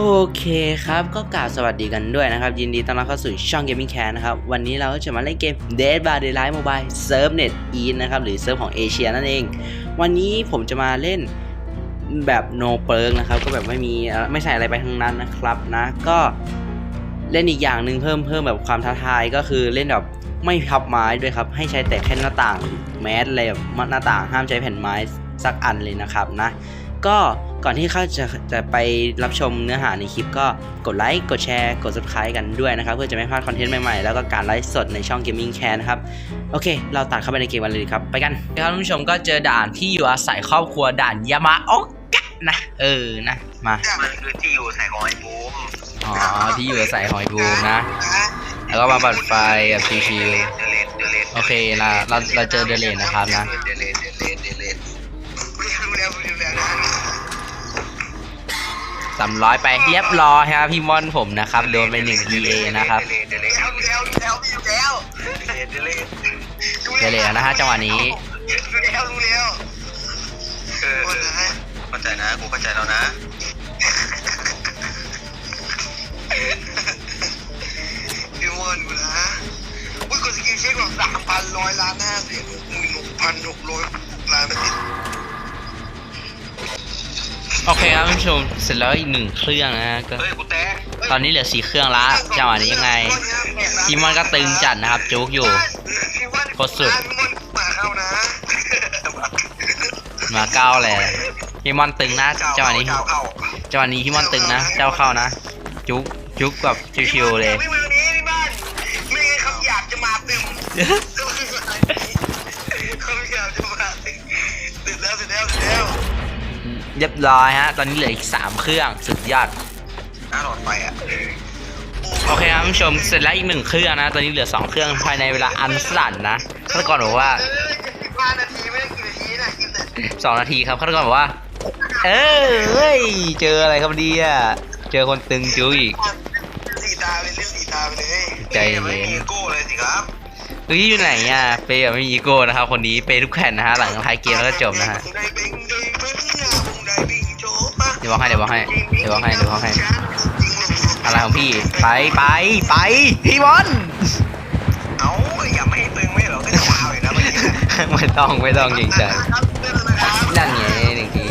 โอเคครับ ก็กล่าวสวัสดีกันด้วยนะครับ ยินดีต้อนรับเข้าสู่ช่อง Gaming Can นะครับ วันนี้เราก็จะมาเล่นเกม Dead by Daylight Mobile Serve Net e นะครับ หรือเซิร์ฟของเอเชียนั่นเอง วันนี้ผมจะมาเล่นแบบ no p e r k นะครับ ก็แบบไม่มีไม่ใส่อะไรไปทั้งนั้นนะครับนะ ก็เล่นอีกอย่างหนึ่งเพิ่มเพิ่มแบบความท้าทายก็คือเล่นแบบไม่พับไม้ด้วยครับ ให้ใช้แต่แค่หน้าต่างแมสอะไรแบบหน้าต่างห้ามใช้แผ่นไม้สักอันเลยนะครับนะ ก็ก่อนที่เขาจะจะไปรับชมเนื้อหาในคลิปก็กดไลค์ กดแชร์ กด subscribe กันด้วยนะครับ เพื่อจะไม่พลาดคอนเทนต์ใหม่ๆ แล้วก็การไลฟ์สดในช่อง Gaming Can นะครับ โอเค เราตัดเข้าไปในเกมกันเลยครับ ไปกันครับท่านผู้ชมก็เจอด่านที่อยู่อาศัยครอบครัวด่านยามาโอกะนะ เออนะมา มันคือที่อยู่ใส่ของไอ้บูมอ๋อที่อยู่อาศัยหอยบูมนะ แล้วก็มาบัดไฟกับชิวเดเลนเดเลนๆโอเคนะเราเราเจอเดเลนนะครับนะ เดเลนเดเลนเดเลน สามร้อยไปเรียบร้อยครับพี่มอนผมนะครับโดนไปหนึ่ง EA นะครับเดเลนเดเลนรู้แล้วรู้แล้วรู้แล้วเดเลนเดเลนนะฮะจังหวะนี้รู้แล้วรู้แล้วเออเข้าใจนะกูเข้าใจแล้วนะพี่วอนกูนะอุ้ยกดสกิลเช็คแบบสามพันร้อยล้านห้าแสนหกหมื่นหกพันหกร้อยล้านเปอร์เซ็นต์ โอเคครับท่านผู้ชมเสร็จแล้วอีกหนึ่งเครื่องนะฮะก็เฮ้ยกูแตกตอนนี้เหลือสี่เครื่องละจังหวะนี้ยังไงพี่มอนก็ตึงจัดนะครับจุกอยู่ โคตรสุดมาเข้านะมาเก้าเลยพี่มอนตึงนะจังหวะนี้เก้าเข้าจังหวะนี้พี่มอนตึงนะเจ้าเข้านะ จุกจุกแบบชิวๆเลย ไม่มือนี้พี่บ้านไม่งั้นเขาอยากจะมาตึม เรียบร้อยฮะ ตอนนี้เหลืออีกสามเครื่องสุดยอดหน้าหลอดไฟอะโอเคครับท่านผู้ชมเสร็จแล้วอีกหนึ่งเครื่องนะ ตอนนี้เหลือสองเครื่องภายในเวลาอันสั้นนะฆาตกรบอกว่า เออสิบห้านาทีไม่ได้กี่นาทีนะกินเสร็จสองนาทีครับฆาตกรบอกว่า เออเฮ้ยเจออะไรครับเนี่ยเจอคนตึงจุกอีกสีตาไปเรื่องสีตาไปเลยใจเย็น ไม่มีโก้เลยสิครับเฮ้ยอยู่ไหนอะเปย์แบบไม่มีอีโก้นะครับคนนี้เปย์ทุกแผ่นนะฮะหลังท้ายเกมแล้วก็จบนะฮะเดี๋ยวบอกให้เดี๋ยวบอกให้เดี๋ยวบอกให้เดี๋ยวบอกให้อะไรของพี่ไปไปไปพี่บอลเอาอย่าไม่ตึงไม่หรอกตึงยาวเไม่ต้องไม่ต้องจริงจังนั่นไงหนึ่งที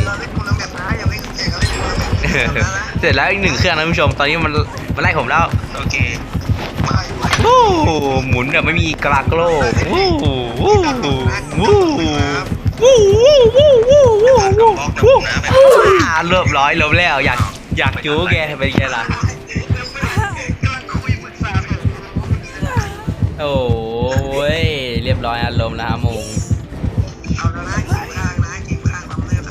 เสร็จแล้วอีกหนึ่งเครื่องนะผู้ชม ตอนนี้มันมันไล่ผมแล้วโอเควู้หมุนแบบไม่มีกลาโกลวู้วู้วู้ วู้อ่าเรียบร้อยลมแล้ว อยากอยากจู้แกเป็นไงล่ะ โอ้ยเรียบร้อยอารมณ์แล้วฮะมงเอาแล้วนะกินข้างเรีย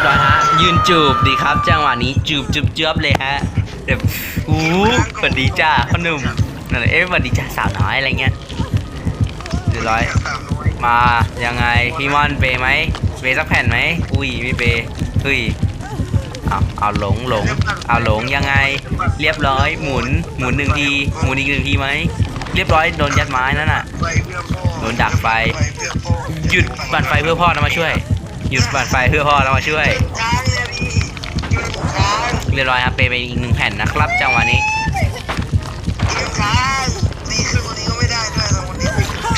บร้อยฮะ ยืนจูบดีครับจังหวะนี้จูบจูบจ้บเลยฮะแบบอู้สวัสดีจ้าพ่อหนุ่มนั่นเอ๊ะสวัสดีจ้าสาวน้อยอะไรเงี้ยเรียบร้อยายมายังไงพี่มอนเปย์ไหมเปย์สักแผ่นไหมอุ้ยไม่เปย์เฮ้ยเอาเอาหลงหลงเอาหลงยังไง เรียบร้อยหมุนหมุนหนึ่งทีหมุนอีกหนึ่งทีไหมเรียบร้อยโดนยัดไม้นั่นน่ะโดนดักไฟไปหยุดปั่นไฟเพื่อพ่อแล้วมาช่วย หยุดปั่นไฟเพื่อพ่อแล้วมาช่วยเนี่ยพี่อยู่ในช้างเรียบร้อยครับเปย์ไปอีกหนึ่งแผ่นนะครับจังหวะนี้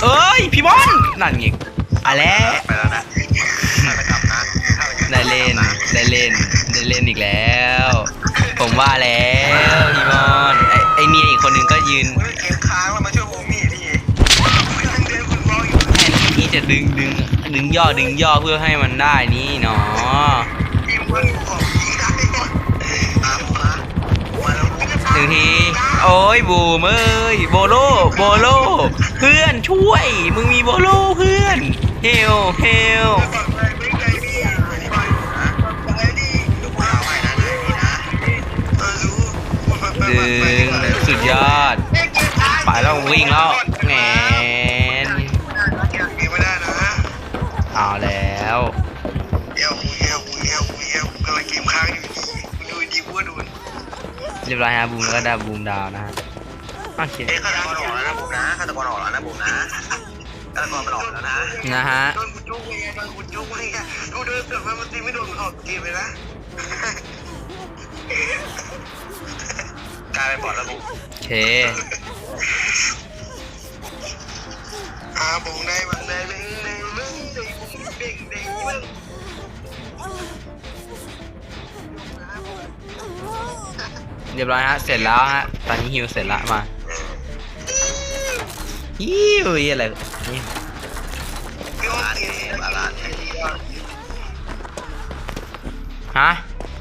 เอ้ยพี่บอลนั่นไงอะไรไปแล้วนะถ้าไปกลับนะถ้าไปกลับได้เล่นได้เล่นได้เล่นอีกแล้ว ผมว่าแล้วพี่บอลไอไอเมียอีกคนหนึงก็ยืนเฮ้ยเกมค้างแล้วมาช่วยโอมี่พี่ไม่ทันเดือนคุณฟ้องอยู่แทนที่จะดึงดึงดึงย่อดึงย่อเพื่อให้มันได้นี่เนาะทีมเพื่อนกูบอกยิงได้หมดตามมามาแล้วหนึ่งที โอ้ยบูมเอ้ยโบโลโบโลเพื่อนช่วย มึงมีโบโลเพื่อนเฮลเฮลดึงสุดยอดไปแล้ววิ่งแล้วแงนเอาเลย เรียบร้อยฮะบูมแล้วก็ดาวบูมดาวนะฮะโอเคเอ้ฆาตกรออกแล้วนะผมนะฆาตกรออกแล้วนะผมนะฆาตกรมันออกแล้วนะนะฮะโดนกูจุกเลยไงโดนกูจุกเลยไงกูเดินเสือกมามันตีไม่โดนมันออกเกมเลยนะกลายเป็นบอดแล้วบุโอเคอาบงในมันในเล่งในเล่งในบุงเด้งเด้งเว้ง เรียบร้อยฮะ เสร็จแล้วฮะ ตอนนี้ฮิวเสร็จละมาฮิวเหี้ยอะไรนี่พี่ว่าเกมอะไรฮะ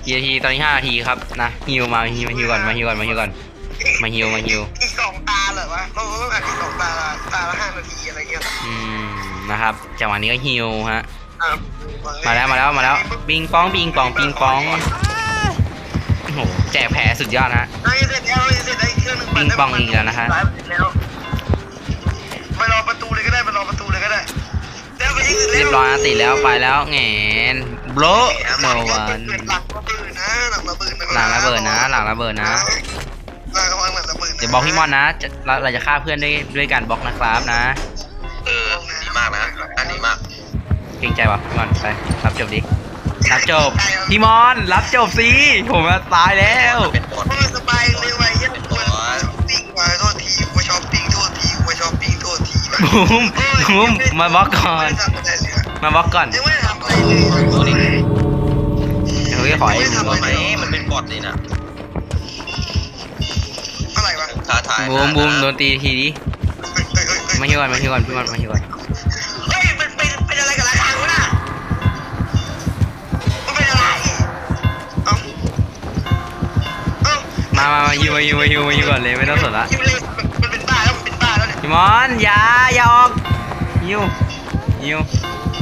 กี่นาทีตอนนี้ห้านาทีครับนะฮิวมาฮิวมาฮิวก่อนมาฮิวก่อนมาฮิวก่อนมาฮิวมาฮิวอีกสองตาเหรอวะเขาแบบอีกสองตาตาละห้านาทีอะไรเงี้ยอืมนะครับจังหวะนี้ก็ฮิวฮะอะมาแล้วมาแล้วมาแล้วปิงปองปิงปองปิงปองโอ้โหแจกแผลสุดยอดฮะ เฮ้ยเสร็จแล้วเสร็จแล้วเครื่องหนึงปิงปองอีกแล้วนะฮะ ไปรอประตูเลยก็ได้ไปรอประตูเลยก็ได้แล้วไปยิงเรียบร้อยนะติดแล้วไปแล้วแงนโบรเมื่อวานหลังระเบิดนะหลังระเบิดหลังระเบิดนะ หลังระเบิดนะ หลังระวังหลังระเบิดนะเดี๋ยวบล็อกพี่มอนนะจะเราเราจะฆ่าเพื่อนด้วยด้วยการบล็อกนะครับนะ เออดีมากนะอันนี้มาก เกรงใจวะพี่มอนไปรับจบดิ รับจบพี่มอนรับจบสิผมอะตายแล้ว เป็นบอลสบายเลยว่ะยังเป็นบอลปิ้งมาโทษทีมาช้อปปิ้งโทษทีมาช้อปปิ้งโทษทีบูมบูมมาบล็อกก่อน มาบล็อกก่อนยังไม่ได้ทำอะไรเลยเฮ้ยขอให้บูมไหมมันเป็นบอทนี่นะอะไรวะท้าทายบูมบูมโดนตีทีดิมาฮิวก่อนมาฮิวก่อนพี่มอนมาฮิวก่อน มามามาฮิวมาฮิวมาฮิวมาฮิวก่อนเลยไม่ต้องสนละยิงเลยมันเป็นบ้าแล้วมันเป็นบ้าแล้วเนี่ยพี่มอนอย่าอย่าออกฮิวฮิว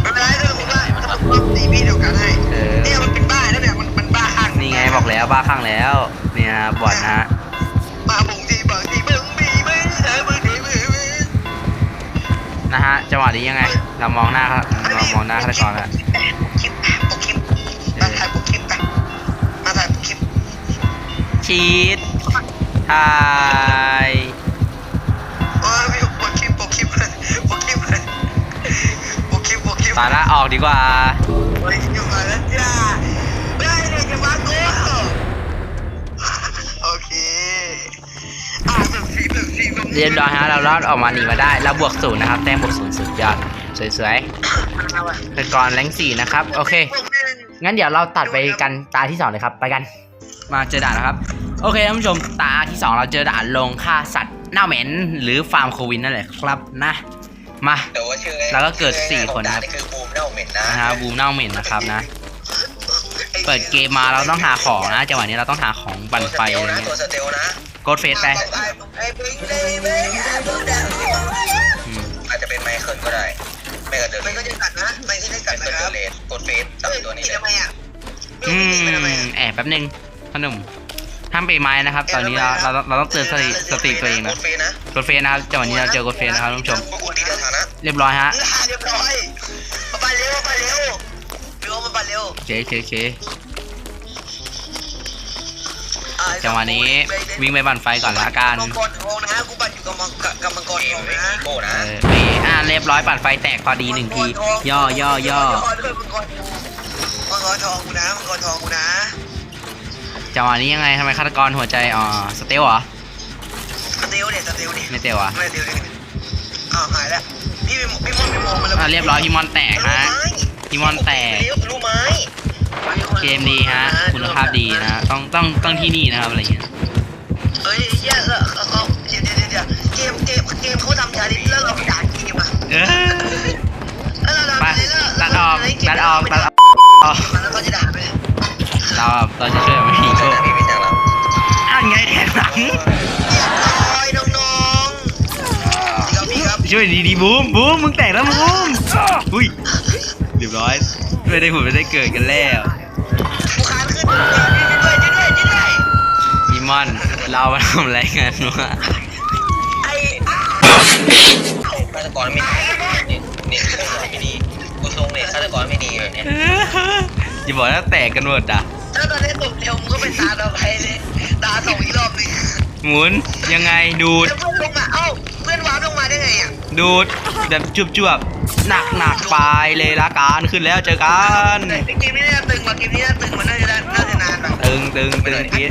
ไม่เป็นไรถ้ามันเป็นบ้ามันต้องต้องตีพี่เดียวกันให้เออเนี่ยมันเป็นบ้าแล้วเนี่ยมันมันบ้าข้างนี่ไงบอกแล้วบ้าข้างแล้วเนี่ยนะบอดนะฮะมาบุงทีบางทีเบิ่งบีไม่ได้เบิ่งทีเบิ่งบีนะฮะจังหวะนี้ยังไง เรามองหน้าครับเรามองหน้าฆาตกรแล้วคลิปปกคลิปมา ชีตทายโอ้ยพี่ปกคลิปปกคลิปเลยปกคลิปเลยปกคลิปปกคลิปตาละออกดีกว่าไปอยู่มาแล้วจ้าได้เลยจะมาโก้โอเคอ่าแบบสีแบบสีแบบเรียบร้อยฮะเรารอดออกมาหนีมาได้เราบวกศูนย์นะครับแต้มบวกศูนย์สุดยอดสวยๆฆาตกรแรงสี่นะครับ โอเค งั้นเดี๋ยวเราตัดไปกันตาที่สองเลยครับ ไปกัน มาเจอด่านนะครับ โอเคท่านผู้ชมตาที่สองเราเจอด่านลงฆ่าสัตว์หน้าเหม็นหรือฟาร์มโควินนั่นแหละครับนะ มา แต่ว่าชื่อแล้วก็เกิดสี่คนครับนี่คือบูมเน่าเหม็นนะนะฮะบูมหน้าเหม็นนะครับนะ เปิดเกมมาเราต้องหาของนะจังหวะนี้เราต้องหาของบันไฟอะไรเงี้ยตัวสเตลนะกดเฟสไปอืมอาจจะเป็นไมเคิลก็ได้ ไม่ก็เดินไม่ก็จะกัดนะไม่ก็จะกัดนะครับเลดกดเฟสสามตัวนี้เลยทำไมอะอืมแอบแป๊บนึง พ่อหนุ่มห้ามไปไม้นะครับ ตอนนี้เราเราเราต้องเตือนสติสติตัวเองนะกดเฟสนะกดเฟสนะครับจังหวะนี้เราเจอกดเฟสนะครับท่านผู้ชมพวกคุณตีเดินทางนะเรียบร้อยฮะเรียบร้อยมาไปเร็วมาไปเร็วพี่โอมาไปเร็วเคเคเคจังหวะนี้วิ่งไปบั่นไฟก่อนละกันมังกรทองนะกูปั่นอยู่กับมังกับมังกรทองนะโก้เอนะอนี่อ่าเรียบร้อยปั่นไฟแตกพอดีหนึ่งที ย่อย่อย่อมังกรทองกูนะมังกรทองกูนะ จังหวะนี้ยังไงทำไมฆาตกรหัวใจอ๋อสเตลเหรอสเตลเนี่ยสเตลเนี่ยไม่เตลเหรอะไม่สเตลเนี่ยอ้าวหายแล้วพี่พี่มอนพี่มองมันแล้วอ่าเรียบร้อยพี่มอนแตกฮะพี่มอนแตกรู้ไหมเกมดีฮะ คุณภาพดีนะ ต้องต้องต้องที่นี่นะครับอะไรเงี้ยเฮ้ยเหี้ยเขาเขาเดี๋ยวเดี๋ยวเดี๋ยวเกมเกมเกมเขาทำชาลิแล้วเราไปด่าเกมอะเออแล้วเราไปทำอะไรแล้วตัดออกตัดออกตัดออกแล้วเขาจะด่าไหม เราเราจะช่วยไม่ฮีโร่พี่ไม่ด่าเราอ้าวไงแทงหลังเรียบร้อยน้องๆครับพี่ครับช่วยดีดีบูมบูมมึงแตกแล้วบูมอุ้ยเรียบร้อยไม่ได้ผุดไม่ได้เกิดกันแล้วกูค้างขึ้นช่วยด้วยช่วยด้วยช่วยด้วยพี่มอนเรามาทำอะไรกันวะไอ้ฆาตกรไม่ดีเนี่ยเนี่ยฆาตกรไม่ดีกูทรงเนี่ยฆาตกรไม่ดีเลยเนี่ยอย่าบอกว่าแตกกันหมดอะถ้าต อนนี้ตบเร็วมึงก็เป็นตาต่อไปเลยตาสองอีกรอบหนึงหมุนยังไงดูดแล้วเพื่อนลงมาเอ้าเพื่อนวาร์ปลงมาได้ไงอะดูดแบบจุบจวบหนักหนักๆไปเลยละกันขึ้นแล้วเจอกันเกมนี้น่าตึงว่ะเกมนี้น่าตึงมันน่าจะได้น่าจะตึงตึงเพี้ย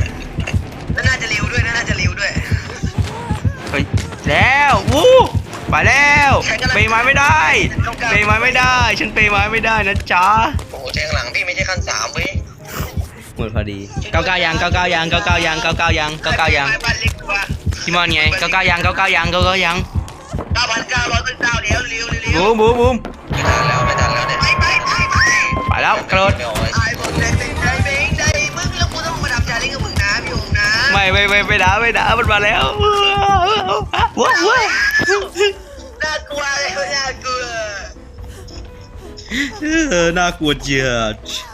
แล้วน่าจะเร็วด้วยนะน่าจะเร็วด้วยเฮ้ยแล้ววู้ไปแล้วเปย์ไม้ไม่ได้เปย์ไม้ไม่ได้ ฉันเปย์ไม้ไม่ได้นะจ๊ะโอ้โหแทงหลังพี่ไม่ใช่ขั้นสามเว้ย หมดพอดีเก้าเก้ายังเก้าเก้ายังเก้าเก้ายังเก้าเก้ายังเก้าเก้ายังไปบ้านเล็กกว่าพี่มอนไงเก้าเก้ายังเก้าเก้ายังเก้าเก้ายังเก้าพันเก้าร้อยเป็นเก้าเร็วเร็วเร็วบูมบูมบูมไม่ทันแล้วไม่ทันแล้วเนี่ยไปไปไปไปไปแล้วกระโดดไอ้ผมใจเป็นใจเบงใจมึงแล้วกูต้องมาทำใจเล่นกับมึงนะพี่องนะไม่ไม่ไม่ไม่ด่าไม่ด่ามันมาแล้วว้าวว้าวน่ากลัวเลยน่ากลัวเออน่ากลัวเจียดเ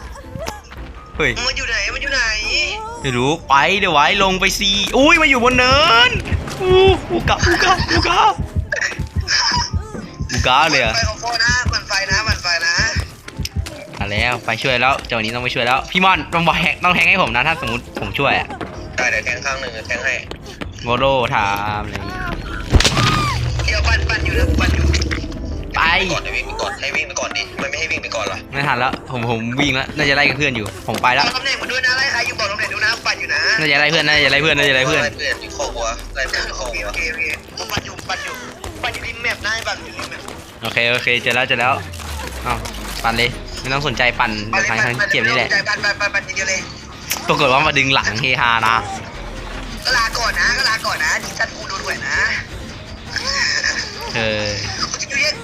ฮ้ย มันอยู่ไหน มันอยู่ไหน ไม่รู้ไปเดี๋ยวไว้ลงไปสิอุ้ยมาอยู่บนเนินอู้อูกะอูกะอูกะอูกะเลยอะไฟของโฟนะมันไฟนะมันไฟนะมาแล้วไปช่วยแล้วเจ้านี้ต้องไปช่วยแล้วพี่มอนต้องบอกแฮกต้องแฮกให้ผมนะถ้าสมมติผมช่วยอะได้เดี๋ยวแทงข้างหนึ่งแทงให้โมโรถามอะไรอย่างงี้เดี๋ยวปั่นปั่นอยู่นะปั่นอยู่ไป ก่อนให้วิ่งไปก่อนให้วิ่งไปก่อนดิมันไม่ให้วิ่งไปก่อนหรอไม่ทันแล้วผมผมวิ่งแล้วน่าจะไล่กับเพื่อนอยู่ ผมไปแล้วตำแหน่งมาด้วยนะไล่ใครอยู่บอกตำแหน่งดูนะปั่นอยู่นะน่าจะไล่เพื่อนน่าจะไล่เพื่อนน่าจะไล่เพื่อนไล่เพื่อนอยู่ข้อหัวไล่เพื่อนอยู่ข้อหัวโอเคโอเคผมปั่นอยู่ปั่นอยู่ปั่นอยู่ริมแมปนะปั่นอยู่ริมแมปโอเคโอเคเจอแล้วเจอแล้วอ้าวปั่นเลยไม่ต้องสนใจปั่นเดี๋ยวทางทางเก็บนี่แหละปั่นปั่นปั่นปั่นทีเดียวเลยปรากฏว่ามาดึงหลังเฮฮานะก็ลาก่อนนะก็ลาก่อนนะดิฉันกูโดนแหวนนะเออกูจะอยู่เนี่ย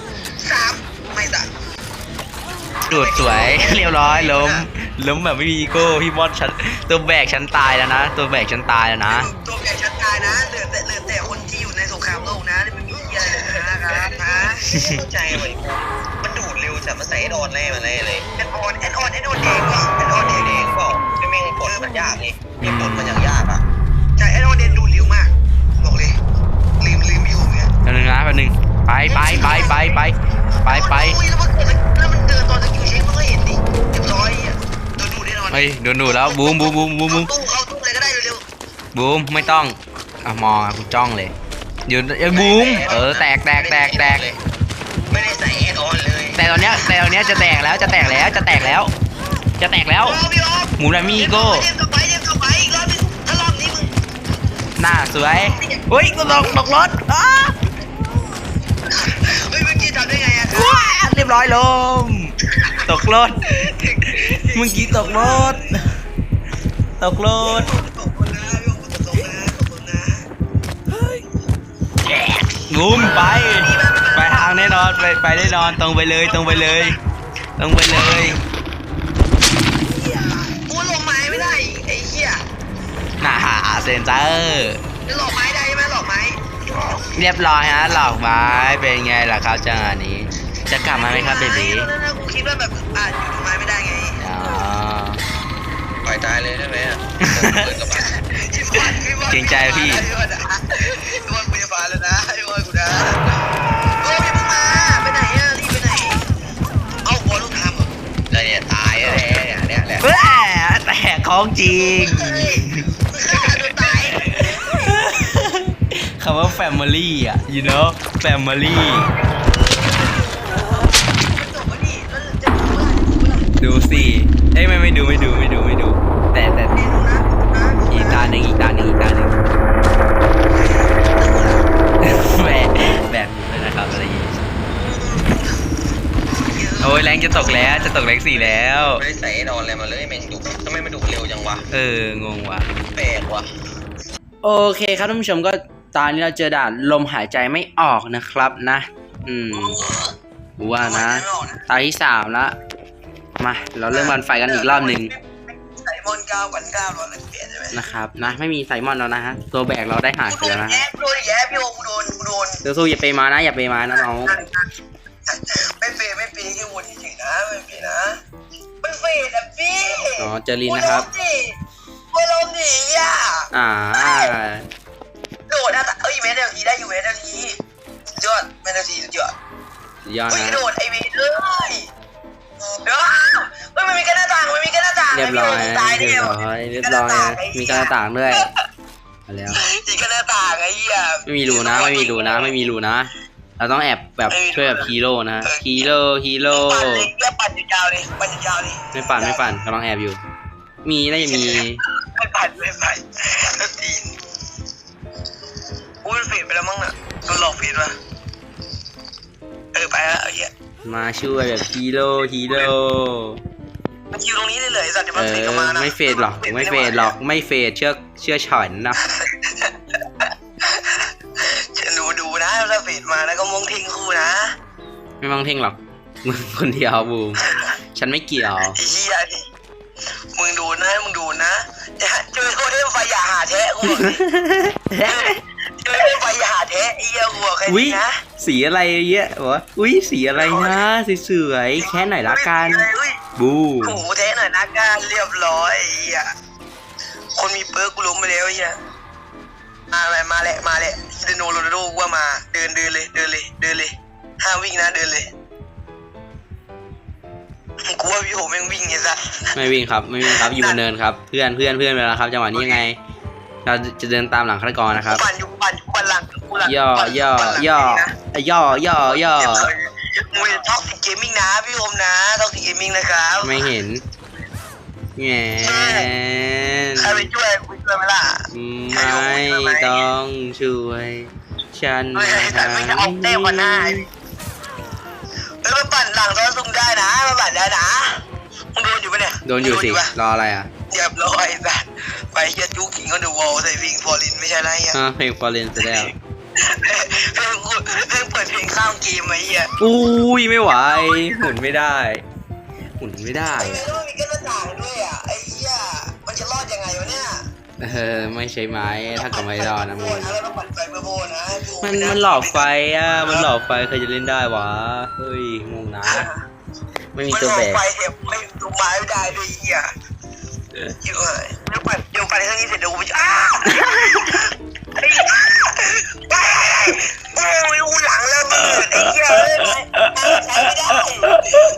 สามไม่สามดูดสวย เรียบร้อยล้มล้มแบบไม่มีอีโก้พี่มอดฉันตัวแบกฉันตายแล้วนะ ตัวแบกฉันตายแล้วนะตัวใหญ่ชัดตายนะเหลือแต่เหลือแต่คนที่อยู่ในสงครามโลกนะไม่มีอะไรเลยนะครับนะเข้าใจเหมือนมันดูดเร็วแต่มันใส่แอดออนแน่มาเลยเลยแอดออนแอดออนแอดออนเองก็แอดออนเองเองก็ไม่แม่งกดมันยากนี่ยังกดมันยังยากอะใช่แอดออนเดนดูเร็วมากบอกเลยลืมลืมอยู่เนี่ยแป๊บนึงนะแป๊บนึง ไปไปไปไปไปไปไปอุ้ยแล้วมันเกิดแล้วมันเดินตอนสกิลเช็คมันก็เห็นดิเรียบร้อยอะโดนดูแน่นอนเฮ้ยโดนดูแล้วบูมบูมบูมบูมบูมตู้เข้าตู้เลยก็ได้เร็วบูมไม่ต้องอะมองกูจ้องเลยอยู่เอ้บูมเออแตกแตกแตกแตกไม่ได้ใส่แอดออนเลยแต่ตอนเนี้ยแต่ตอนเนี้ยจะแตกแล้วจะแตกแล้วจะแตกแล้ว จะแตกแล้วหมูรามิโก้เรียกกลับไปเรียกกลับไปอีกรอบนึงถ้ารอบนี้มึงหน้าสวยอุ้ยกูตกตกรถอ้า เรียบร้อยลมตกรถเมื่อกี้ตกรถ ตกรถตกคนนะพี่ออฟตกนะตกคนนะงุมไป ไปทางแน่นอนไปไปแน่นอนตรงไปเลยตรงไปเลยตรงไปเลยกูหลบไม้ไม่ได้ไอ้เหี้ยน่าหาเซนเซอร์จะหลบไม้ได้ไหมหลบไม้เรียบร้อยฮะหลอกไม้เป็นไงล่ะครับจังหวะนี้ จะกลับมาไหมครับเบบีกูคิดว่าแบบอะอยู่ตรงไม้ไม่ได้ไงอ๋อปล่อยตายเลยได้ไหมอะเกรงใจพี่พี่วันพี่วันพยาบาลแล้วนะพี่วันกูนะโอ้ยมึงมาไปไหนอะรีบไปไหน เอาหัวลูกทำเหรอแล้วเนี่ยตายแล้วเนี่ยเนี่ยแหละแหม่แต่ของจริงเฮ้ยมึงฆ่าตัวตายคำว่า family อะ you know family ดูเมื่อไหร่ดูสิเอ้ยไม่ไม่ดูไม่ดูไม่ดูไม่ดู แต่แต่เมนูนะนะอีกตาหนึ่งอีกตาหนึ่งอีกตาหนึ่งแบบแบบนี้เลยนะครับอะไรอย่างงี้โอ้ยแรงจะตกแล้วจะตกแรงสี่แล้ว ไม่ได้ใส่นอนอะไรมาเลยแม่งดุทำไมมันดุเร็วจังวะเอองงว่ะแปลกว่ะโอเคครับท่านผู้ชมก็ตอนนี้เราเจอด่านลมหายใจไม่ออกนะครับนะ อืมกูว่านะ ตาที่สามละ มา เราเริ่มมันไฟกันอีกรอบหนึ่งใส่มอนเก้าพันเก้าร้อยเปลี่ยนใช่ไหมนะครับนะไม่มีไซมอนแล้วนะฮะตัวแบกเราได้หายกูไปโดแล้วนนะแย่ฮะกูโดนแย่พี่โอกูโดนกูโดนเดี๋ยวสู้อย่าไปมานะอย่าไปมานะน้องไม่เฟยไม่ปีที่วนเฉยๆนะไม่ปีนะมันเฟยนะพี่อ๋อเจอลินนะครับกูลงดิอะอ่าโดดนะเอ้ยเมทัลทีได้อยู่เมทัลทียอดเมทัลทีสุดยอดสุดยอดเฮ้ยนะโดดไอเวทเลยเดี๋ยว เฮ้ยมันมีกระหน้าต่างมันมีกระหน้าต่างเรียบร้อยตายเรีเดียยบวร้อยเรียบร้อยนะมีกระต่างด้วยมาแล้วมีกระหน้าต่างไอ้เหี้ย ไม่มีรูนะไม่มีรูนะไม่มีรูนะ เราต้องแอบแบบช่วยแบบฮีโร่นะฮีโร่ฮีโร่ปั่นเลยแล้วปั่นยาวๆเลยปั่นยาวๆเลยไม่ปั่นไม่ปั่นกำลังแอบอยู่ มีน่าจะมีปั่นไม่ไปแล้วตีนอุ้ยมันเฟดไปแล้วมั้งน่ะโดนหลอกเฟดวะเออไปแล้วเอาเหี้ย มาช่วยแบบฮีโร่ฮีโร่มันคิวตรงนี้เลยเลยไอ้สัตว์เดี๋ยวเอมันเฟดกลับมาอนะไม่เฟดหรอกไม่เฟดหรอกไม่เฟดเชื่อเชื่อฉันนะจะดูดูนะถ้าเฟดมาแล้วก็มงทิ้งคู่นะไม่มองเท่งหรอกมึงคนเดียวบูมฉันไม่เกี่ยว ไอ้เหี้ยดิมึงดูนะมึงดูนะเจอโทเทมไฟอย่าหาแท้กูบอกดิเจอโทเทมไฟอย่าหาแท้ไอ้เหี้ยกูบอกแค่อุ้ยนี้นะ สีอะไรเยอะวะอุ้ยสีอะไรนะสวยๆแค่ไหนอยละกันอุ้ยบูโอ้โหแท้หน่อยนะการเรียบร้อยไอ้เหี้ยคนมีเปิร์กกูล้มไปแล้วไอ้เหี้ยมาเลยมาแหละมาแหละฮิเดโนโรนัลโดกูว่ามาเดินเดินเลยเดินเลยเดินเลยห้ามวิ่งนะเดินเลยกูว่าพี่โหแม่งวิ่งไงซะไม่วิ่งครับไม่วิ่งครับอยู่บนเนินครับ เพื่อนเพื่อนเพื่อนไปแล้วครับจังหวะนี้ยังไง เราจะเดินตามหลังฆาตกรนะครับกูปั่นอยู่กูปั่นอยู่กูปั่นหลังกูหลังย่อปั่นย่อปั่นหลังย่อ นะ ย่อย่อย่อมึงเป็นท็อกซิกเกมมิ่งนะพี่โอมนะท็อกซิกเกมมิ่งนะครับไม่เห็นแงนใครไปช่วยกูช่วยไหมล่ะไม่ต้องช่วย ฉันไม่แต่ไม่จะออกเต้กว่าหน้าเฮ้ยมาปั่นหลังซ้อนซุ่มได้นะมาปั่นได้นะมึงโดนอยู่ปะเนี่ยโดนอยู่สิปะรออะไรอะเรียบร้อยสัตว์ไปเฮียจูคิงก็ดูวอลใส่วิงฟอร์ลินไม่ใช่ไรเฮียอะเพลงฟอร์เรนเสร็จแล้ว เพลงกูเพลงเปิดเพลงข้ามเกมไอ้เฮียอุ้ยไม่ไหวหมุนไม่ได้หมุนไม่ได้ไอ้อะเรื่องมีแค่หน้าต่างด้วยอะไอ้เฮียมันจะรอดยังไงวะเนี่ยเออไม่ใช่ไม้ถ้ากับไม่รอดนะมึงเราต้องปั่นไฟเบอร์โบนะมันมันหลอกไฟอะมันหลอกไฟใครจะเล่นได้วะเฮ้ยงงนะ ไม่มีมันตัวหลอแบกกไฟเห็บไม่ดูไม้ไม่ได้ด้วยไอ้เฮียเยอะเลยเดี๋ยวปั่นเดี๋ยวปั่นครั้งนี้เสร็จเดี๋ยวกูไปอ้าไอ้เหี้ย โอ้ยอูหลังแล้วเบิดไอ้เหี้ยเอ้ยใช้ไม่ได้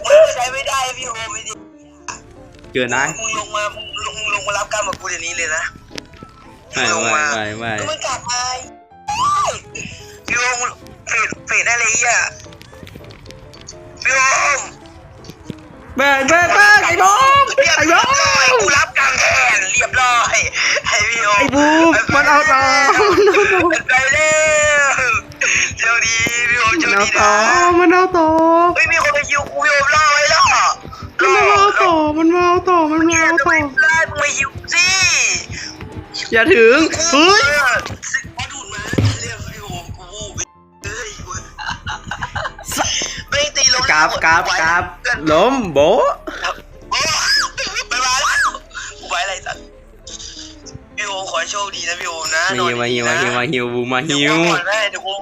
มันใช้ไม่ได้พี่โฮไม่ดีเกินนะมึงลงมามึงลงมึงลงมารับกรรมกับกูเดี๋ยวนี้เลยนะไม่ไม่ไม่ไม่แล้วมันกลับมาพี่โฮมเฟดเฟดได้เลยอะพี่โฮม แบกแบกแบกไอ้บอมเรียบไอ้บร้ออยกูรับกรรมแทนเรียบร้อยไอ้พี่โฮมไอ้บูมมันเอาต่อมันเอาต่อไปเร็วเจ้าดีพี่โฮมมันเจ้าเอาดีต่อนะมันเอาต่อเฮ้ยมีคนไปคิวกูพี่โฮมล่อไว้ล่อมันมาเอาต่อมันมาเอาต่อมันมาเอาต่ไมอเพื่มึงไม่คิวสิอย่าถึงเฮ้ย ตีลมกราบกราบกราบล้มโบะโอ้ไปมาแล้วกูไปอะไรสัตว์พี่โฮมขอให้โชคดีนะพี่โฮมนะมาฮิวมาฮิวมาฮิวมาฮิวบูมมาฮิวเดี๋ยวกูหมดให้เดี๋ยวกู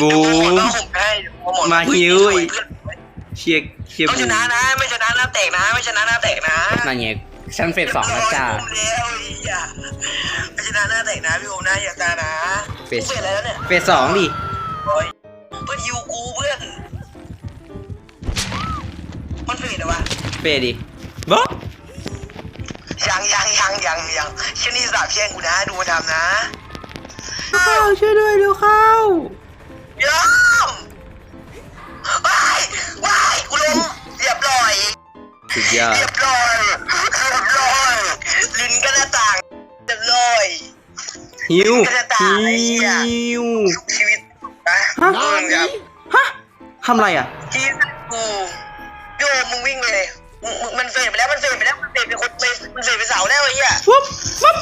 บูเดี๋ยวกูหมดมแล้วผมให้เดี๋ยวกูหมดมาฮิวเฮ้ยเชียร์เชียร์ต้องบูชมนะนะ ไม่ชนะหน้าแตกนะ ไม่ชนะหน้าแตกนะนั่นไงฉันเฟสสองแล้วจ้าเรียบร้อยแล้วไอ้เหี้ยไม่ชนะหน้าแตกนะพี่โฮมนะอย่าตานะเฟสกูเฟสอะไรแล้วเนี่ยเฟสสองดิโอ้ยเพื่อนฮิว มันเฟสเหรอวะเฟสดิบ๊อบยังยังยังยังยังเช่นนี้สาบแช่งกูนะ ดูมาทำนะเข้าช่วยด้วยเร็วเข้ายอมว้ายว้ายกูล้มเรียบร้อยสุดยอดเรียบร้อยเรียบร้อยลิ้นก็หน้าต่างเรียบร้อยฮิวกระต่ายไอ้เหี้ยฮิวชีวิตนะฮะมึงครับฮะทำอะไรอะชีวิตกูโยมมึง วิ่งเลยมึงมึงมันเฟดไปแล้วมันเฟดไปแล้วมันเฟดไปคนไปมันเฟดไปเสาแล้วไอ้เหี้ยวุ๊บวุ๊บ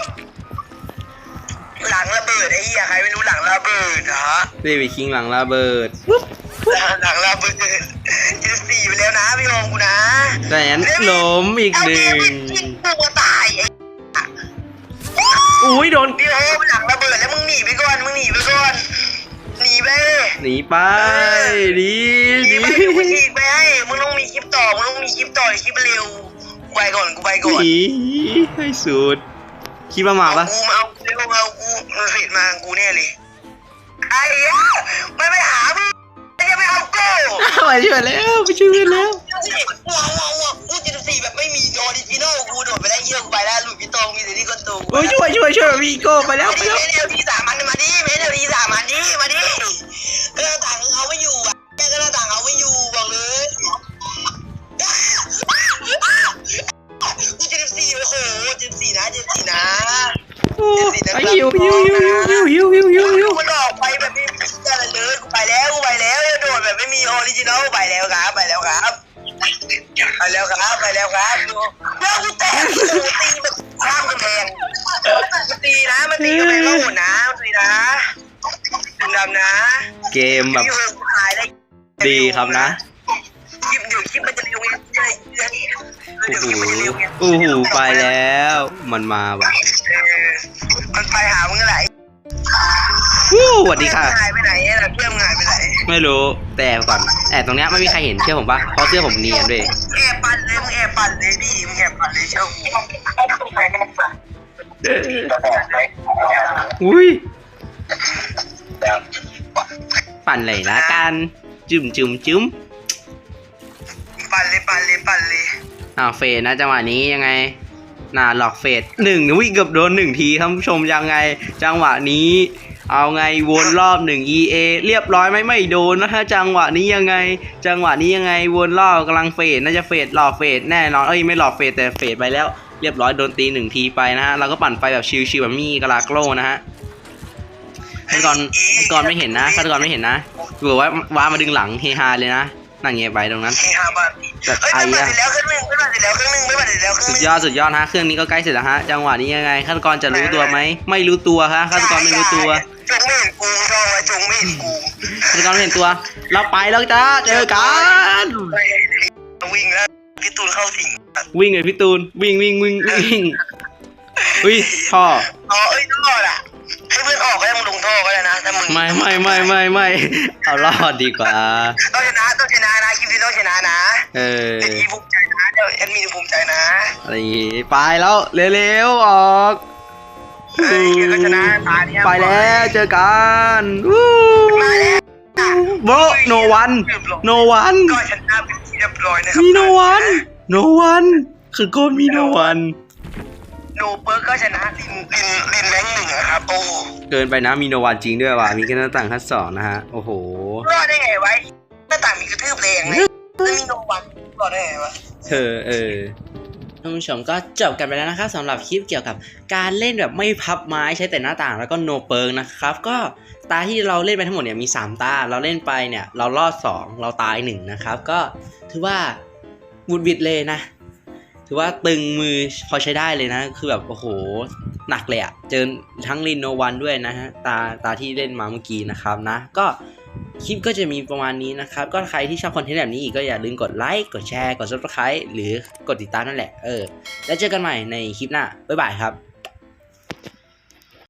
หลังระเบิดไอ้เหี้ยใครไม่รู้หลังระเบิดฮะเดวิดคิงหลังระเบิดวุ๊บหลังหลังระเบิดจะสี่ไปแล้วนะพี่โอมกูนะแต่นั้นล้มอีกหนึ่งเอาเดวิดยิงกูตายไอ้อุ้ยโดนพี่โอมหลังระเบิดแล้วมึงหนีไปก่อนมึงหนีไปก่อน หนีไปหนีไปดีหนีดีไปเดี๋ยวกูฉีกไปให้มึงต้องมีคลิปต่อมึงต้องมีคลิปต่อคลิปเร็วกูไปก่อนกูไปก่อนหนีให้สุดคิดว่ามาปะกูมาเอาเร็วมาเอากูมันเฟดมากูแน่เลยไอ้เหี้ยไม่ไปหามึงจะไปเอากูไปช่วยแล้วไปช่วยแล้วว้าวว้าวว้าวกูจะสี่แบบ ไม่มีออริจินอลกูโดดไปได้เยี่ยมไปแล้วหลุดพี่ตองมีแต่นี่ก็ตูโอ้ยช่วยช่วยช่วยพี่โก้ไปแล้วมาไปดิแล้วเมเดลทีสามมันมาดิเมเดลทีสามมันดิมาดิก็หน้าต่างเอาไม่อยู่อะก็หน้าต่างเอาไม่อยู่บอกเลยกูเจ็ดสี่โอ้โหเจ็ดสี่นะเจ็ดสี่นะนะไอ้หิวหิวหิวหิวหิวหิวหิวหิวมันออกไปแบบไม่มีอะไรเลยกูไปแล้วกูไปแล้วโดดแบบไม่มีออริจินอลไปแล้วครับไปแล้วครับ ไปแล้วครับไปแล้วครับดูแล้วกูแตกกูตีมันข้ามกำแพงมันตีนะมันตีกำแพงแล้วหมดนะมันตีนะดึงดำนะเกมแบบที่เพิ่งขายได้ดีครับนะคลิปเดี๋ยวคลิปมันจะเร็วไงเดี๋ยวโอ้คโหลิปมันจะเร็วไงโอ้โหไปแล้ว มันมาว่ะเออมันไปหามึงอะไร วู้สวัสดีค่ะ หายไปไหนอะเพื่อนมึงหายไปไหนไม่รู้แต่ก่อนแอบตรงเนี้ยไม่มีใครเห็นเชื่อผมปะเพราะเสื้อผมเนียนด้วยแอบปั่นเลยมึงแอบปั่นเลยพี่มึงแอบปั่นเลยเชียวอุ้ยปั่นเลยละกันจุ่มจุ่มจุ่มปั่นเลยปั่นเลยปั่นเลยอ้าวเฟดนะจังหวะนี้ยังไงน่าหลอกเฟดหนึ่งวิ่งเกือบโดนหนึ่งทีท่านผู้ชมยังไง จังหวะนี้ เอาไงวนรอบหนึ่ง EA เรียบร้อยไหมไม่โดนนะฮะจังหวะนี้ยังไง จังหวะนี้ยังไงวนรอบกำลังเฟดน่าจะเฟดหลอกเฟดแน่นอนเอ้ยไม่หลอกเฟดแต่เฟดไปแล้ว เรียบร้อยโดนตีหนึ่งทีไปนะฮะเราก็ปั่นไฟแบบชิวๆแบบมีกะลาโกลนะฮะฆาตกรฆาตกรไม่เห็นนะฆาตกรไม่เห็นนะบอว่าว้ามาดึงหลังเฮฮาเลยนะนั่งเงียบไปตรงนั้นเฮฮาบัต แบบเฮ้ยไอ้ไม่อะปั่นเสร็จแล้วครึ่งหนึงไม่ปั่นเสร็จแล้วครึ่งหนึงไม่ปั่นเสร็จแล้วครึ่งสุหดนึงยอดสุดยอดฮะเครื่องนี้ก็ใกล้เสร็จแล้วฮะจังหวะนี้ยังไงฆาตกรจะรู้ตัวไหมไม่รู้ตัวฮะฆาตกรไม่รู้ตัวจงไม่เห็นกูชอบไว้จงไม่เห็นกูฆาตกรไม่เห็นตัว เราไปแล้วจ้าเจอกันวิ่งแล้วพี่ตูนเข้าสิงวิ่งเลยพี่ตูนวิ่งวิ่งวิ่งวิ่งอุ้ยท่อ อ๋อเอ้ยต้องรอดอะให้เพื่ อนออกก็ได้มึงลงท่อก็ได้นะถ้ามึงไม่ไม่ไม่ไม่ไม่เอารอดดีกว่า ต้องชนะต้องชนะนะคลิปนี้ต้องชนะนะเออเอ็นอีภูมิใจนะเดี๋ยวเอ็นมีภูมิใจนะอะไรอย่างงี้ไปแล้วเร็วๆออกเฮ้ยก็ชนะตาเนี้ยไปแล้วเจอกันวู้มาแล้วโบโนวันโนวันก็ชนะเป็นที่เรียบร้อยนะครัมีโนวันโนวันคือโกมีโนวัน โนเปิร์กก็ชนะลินลินลินแรงหนึ่งนะครับ โอ้เกินไปนะมีโนวันจริงด้วยว่ะมีแค่หน้าต่างขั้นสองนะฮะ โอ้โห รอดได้ไงวะหน้าต่างมีกระทืบแรงเลยแล้วมีโนวันรอดได้ไงวะเออเออท่านผู้ชมก็จบกันไปแล้วนะครับสำหรับคลิปเกี่ยวกับการเล่นแบบไม่พับไม้ใช้แต่หน้าต่างแล้วก็โนเปิงนะครับ ก็ตาที่เราเล่นไปทั้งหมดเนี่ยมี 3 ตา เราเล่นไปเนี่ยเรารอด 2 เราตาย 1 นะครับ ก็ถือว่าบุดบิดเลยนะ ถือว่าตึงมือพอใช้ได้เลยนะ คือแบบโอ้โหหนักเลยอะเจอทั้งลินโนวันด้วยนะฮะตาตาที่เล่นมาเมื่อกี้นะครับนะ ก็คลิปก็จะมีประมาณนี้นะครับ ก็ใครที่ชอบคอนเทนต์แบบนี้อีกก็อย่าลืมกดไลค์กดแชร์กด subscribe หรือกดติดตามนั่นแหละเออแล้วเจอกันใหม่ในคลิปหน้าบ๊ายบายครับ